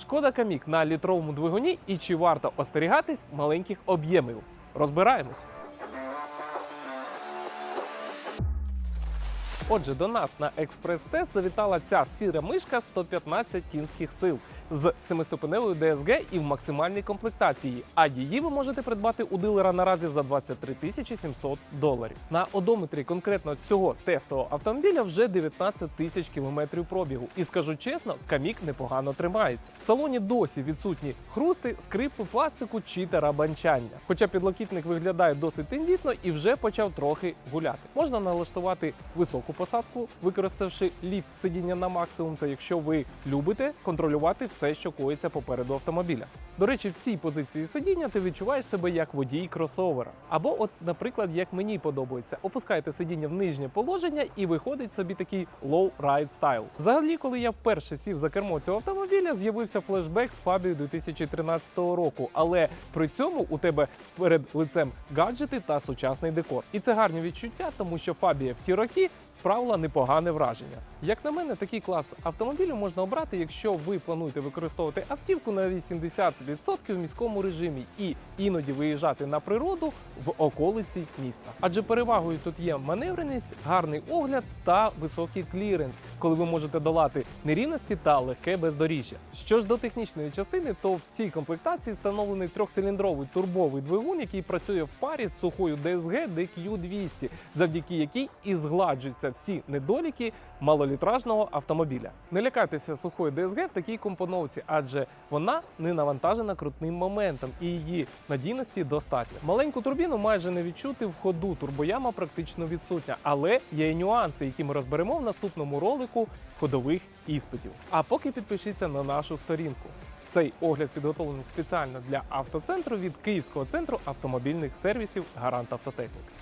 Шкода Камік на літровому двигуні і чи варто остерігатись маленьких об'ємів? Розбираємось. Отже, до нас на експрес-тест завітала ця сіра мишка 115 кінських сил з семиступеневою DSG і в максимальній комплектації. А її ви можете придбати у дилера наразі за 23 тисячі 700 доларів. На одометрі конкретно цього тестового автомобіля вже 19 тисяч кілометрів пробігу. І скажу чесно, камік непогано тримається. В салоні досі відсутні хрусти, скрипи, пластику чи тарабанчання. Хоча підлокітник виглядає досить тендітно і вже почав трохи гуляти. Можна налаштувати високу посадку, використавши ліфт сидіння на максимум. Це якщо ви любите контролювати все, що коїться попереду автомобіля. До речі, в цій позиції сидіння ти відчуваєш себе як водій кросовера. Або, от, наприклад, як мені подобається, опускаєте сидіння в нижнє положення і виходить собі такий low ride style. Взагалі, коли я вперше сів за кермо цього автомобіля, з'явився флешбек з Фабіо 2013 року. Але при цьому у тебе перед лицем гаджети та сучасний декор. І це гарні відчуття, тому що Фабія в ті роки справила непогане враження. Як на мене, такий клас автомобілю можна обрати, якщо ви плануєте використовувати автівку на 80% в міському режимі і іноді виїжджати на природу в околиці міста. Адже перевагою тут є маневреність, гарний огляд та високий кліренс, коли ви можете долати нерівності та легке бездоріжжя. Що ж до технічної частини, то в цій комплектації встановлений трьохциліндровий турбовий двигун, який працює в парі з сухою DSG DQ200, завдяки якій і згладжуються всі недоліки малолітражного автомобіля. Не лякайтеся сухої DSG в такій компоновці, адже вона не навантажена крутним моментом і її надійності достатньо. Маленьку турбіну майже не відчути в ходу. Турбояма практично відсутня, але є і нюанси, які ми розберемо в наступному ролику ходових іспитів. А поки підпишіться на нашу сторінку. Цей огляд підготовлений спеціально для автоцентру від Київського центру автомобільних сервісів Гарант Автотехніка.